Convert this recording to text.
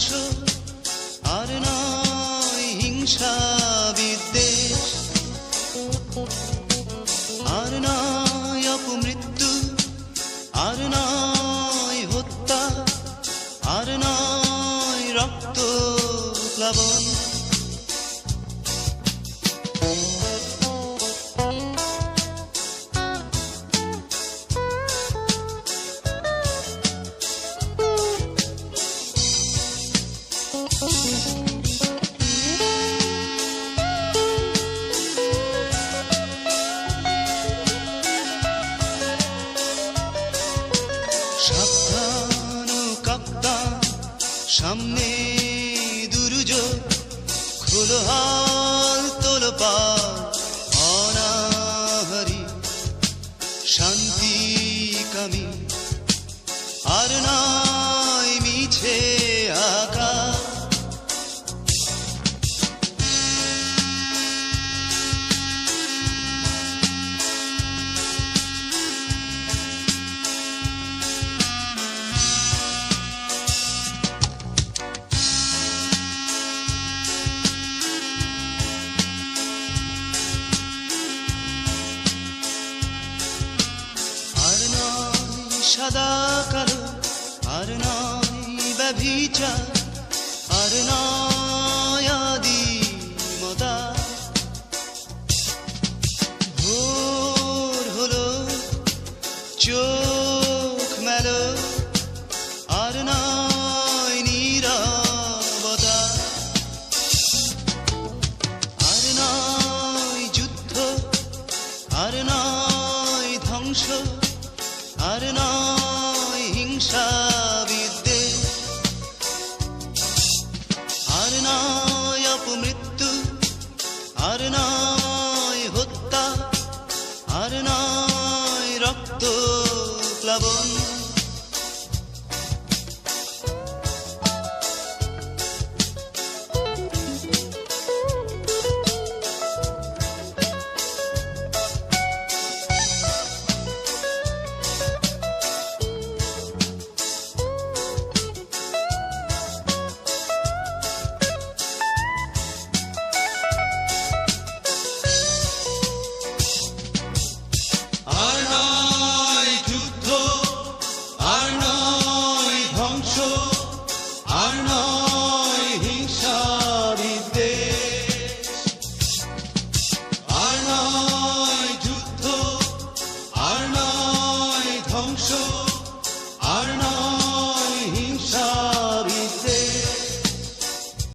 ধ্বংস, আর নয় হিংসা বিদ্বেষ। আর নয় অপমৃত্যু, আর নয় হত্যা, আর নয় রক্ত প্লাবন। সামনে দুর্যোগ খোলো হাল তোলো অনাহারি শান্তি কামি। আর নয় মিছে সাদা কালো আর নয় ব্যভিচার, আর নয় আদিমতা। ভোর হলো, চোখ মেলো, আর নয় আর নয় যুদ্ধ, আর নয় ধ্বংস আর নয় হিংসা বিদ্বেষ। আর নয় অপমৃত্যু। আর নয় হত্যা। আর নয় রক্ত প্লাবন। আর নয়